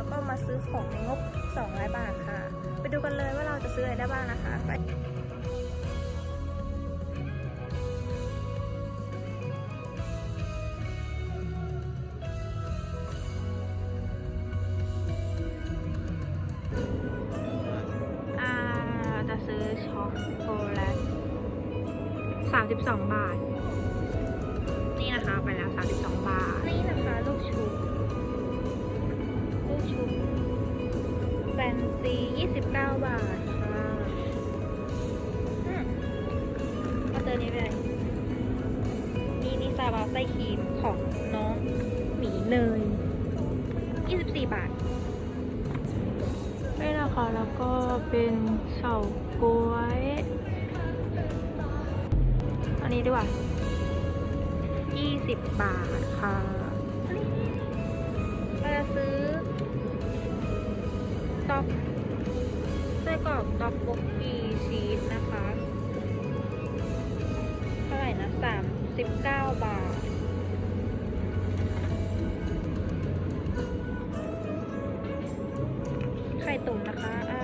แล้วก็มาซื้อของในงบ 200 บาทค่ะ ไปดูกันเลยว่าเราจะซื้ออะไรได้บ้างนะคะไปอ่าเราจะซื้อช็อกโกแลตสามสิบสองบาท นี่นะคะ ไปแล้วสามสิบสองบาทนี่นะคะ ฟนซี29 บาทค่ะอืมเอาเจอนี้ไปเลยมีนิซาบาไส้ครีมของน้องหมีเนย 24 บาทนี่นะคะ แล้วก็เป็นเฉาก๊วย อันนี้ดีกว่า20 บาทค่ะเราจะซื้อต็อกไส้ กรอบต็อกบุกกีชีสนะคะ เท่าไหร่นะสามสิบเก้าบาท ไข่ตุ๋นนะคะ